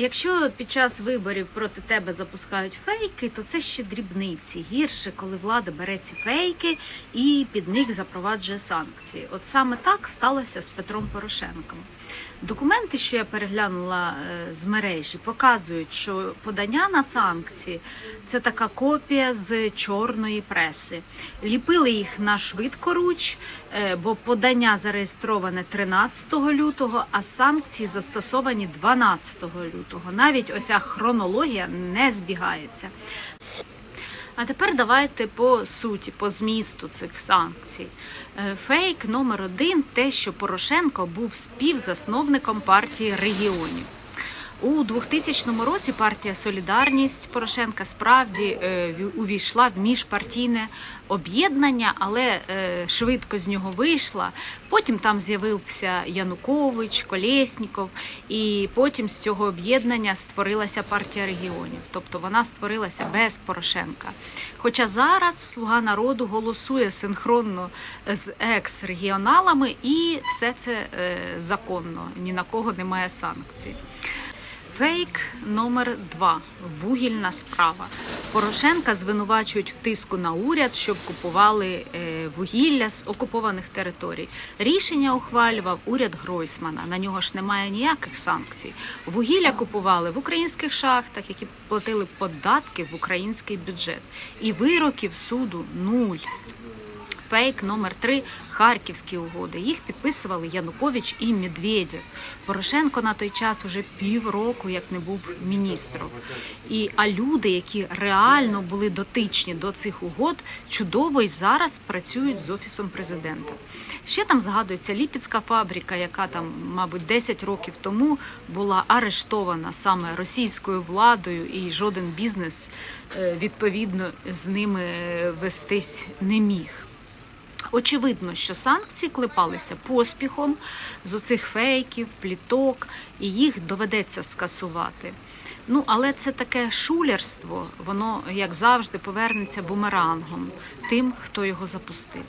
Якщо під час виборів проти тебе запускають фейки, то це ще дрібниці. Гірше, коли влада бере ці фейки і під них запроваджує санкції. От саме так сталося з Петром Порошенком. Документи, що я переглянула е, з мережі, показують, що подання на санкції це така копія з чорної преси. Ліпили їх на швидкоруч, е, бо подання зареєстроване 13 лютого, а санкції застосовані 12 лютого. Навіть оця хронологія не збігається. А тепер давайте по суті, по змісту цих санкцій. Е, Фейк номер один те, що Порошенко був співзасновником партії регіонів. У 2000 році партія Солідарність Порошенка справді е, увійшла в міжпартійне об'єднання, але е, швидко з нього вийшла. Потім там з'явився Янукович, Колєсніков, і потім з цього об'єднання створилася партія регіонів. Тобто вона створилася без Порошенка. Хоча зараз Слуга народу голосує синхронно з екс-регіоналами, і все це е, законно, ні на кого немає санкцій. Фейк номер два вугільна справа. Порошенка звинувачують в тиску на уряд, щоб купували е, вугілля з окупованих територій. Рішення ухвалював уряд Гройсмана. На нього ж немає ніяких санкцій. Вугілля купували в українських шахтах, які платили податки в український бюджет. І вироків суду нуль. Фейк номер три Харківські угоди. Їх підписували Янукович і Медведєв. Порошенко на той час уже півроку як не був міністром. І а люди, які реально були дотичні до цих угод, чудово й зараз працюють з офісом президента. Ще там згадується Ліпецька фабрика, яка там, мабуть, 10 років тому була арештована саме російською владою, і жоден бізнес е, відповідно з ними е, вестись не міг. Очевидно, що санкції клепалися поспіхом з оцих фейків, пліток, і їх доведеться скасувати. Ну, але це таке шулерство, воно, як завжди, повернеться бумерангом тим, хто його запустив.